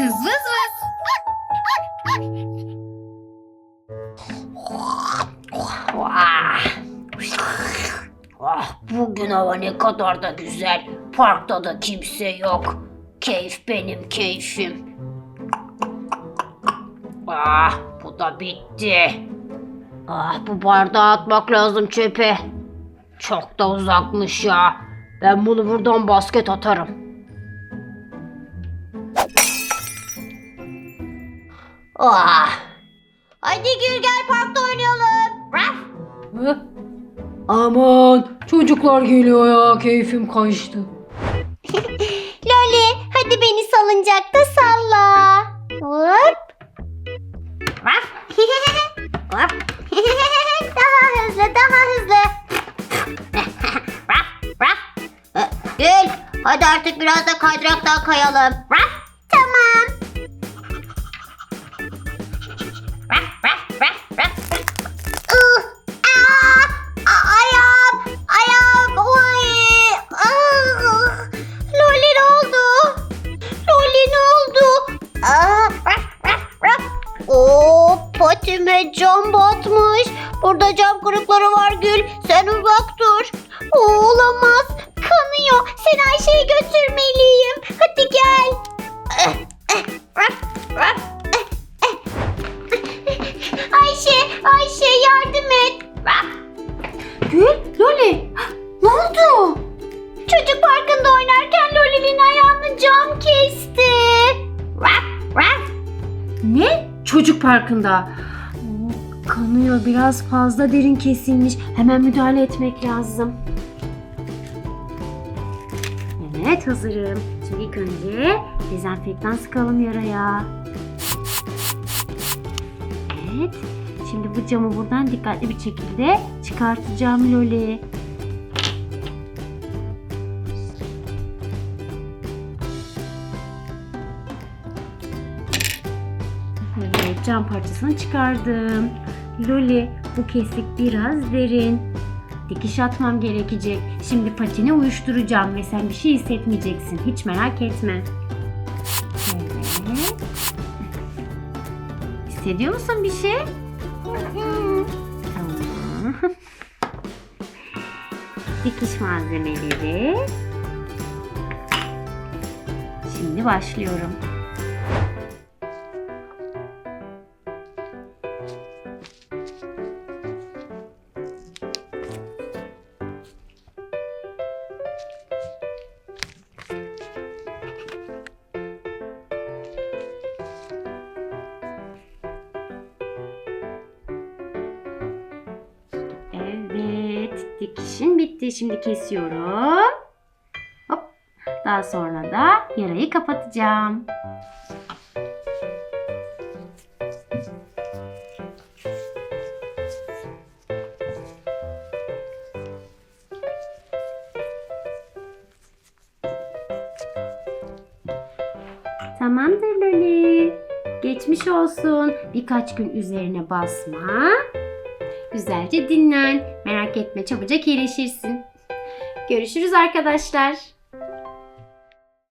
Kız vız vız. Ah. Bugün hava ne kadar da güzel. Parkta da kimse yok. Keyif benim keyfim. Ah, bu da bitti. Ah, bu bardağı atmak lazım çöpe. Çok da uzakmış ya. Ben bunu buradan basket atarım. Ah. Hadi Gül gel parkta oynayalım. Raf. Hı? Aman çocuklar geliyor ya keyfim kaçtı. Loli hadi beni salıncakta salla. Hop. Raf. Hop. daha hızlı daha hızlı. Raf raf. Gül hadi artık biraz da kaydıraktan kayalım. Oo, patime cam batmış. Burada cam kırıkları var Gül. Sen uzak dur. Olamaz. Kanıyor. Seni Ayşe'ye götürmeliyim. Hadi gel. Ayşe, Ayşe yardım et. Gül, Çocuk parkında. Kanıyor biraz fazla derin kesilmiş. Hemen müdahale etmek lazım. Evet hazırım. Şimdi ilk önce dezenfektan sıkalım yaraya. Evet. Şimdi bu camı buradan dikkatli bir şekilde çıkartacağım Loli. Cam parçasını çıkardım. Loli, bu kesik biraz derin. Dikiş atmam gerekecek. Şimdi patini uyuşturacağım ve sen bir şey hissetmeyeceksin. Hiç merak etme. Evet. Hissediyor musun bir şey? Tamam. Dikiş malzemeleri. Şimdi başlıyorum. Dikişin bitti. Şimdi kesiyorum. Hop. Daha sonra da yarayı kapatacağım. Tamamdır Loli. Geçmiş olsun. Birkaç gün üzerine basma. Güzelce dinlen. Merak etme çabucak iyileşirsin. Görüşürüz arkadaşlar.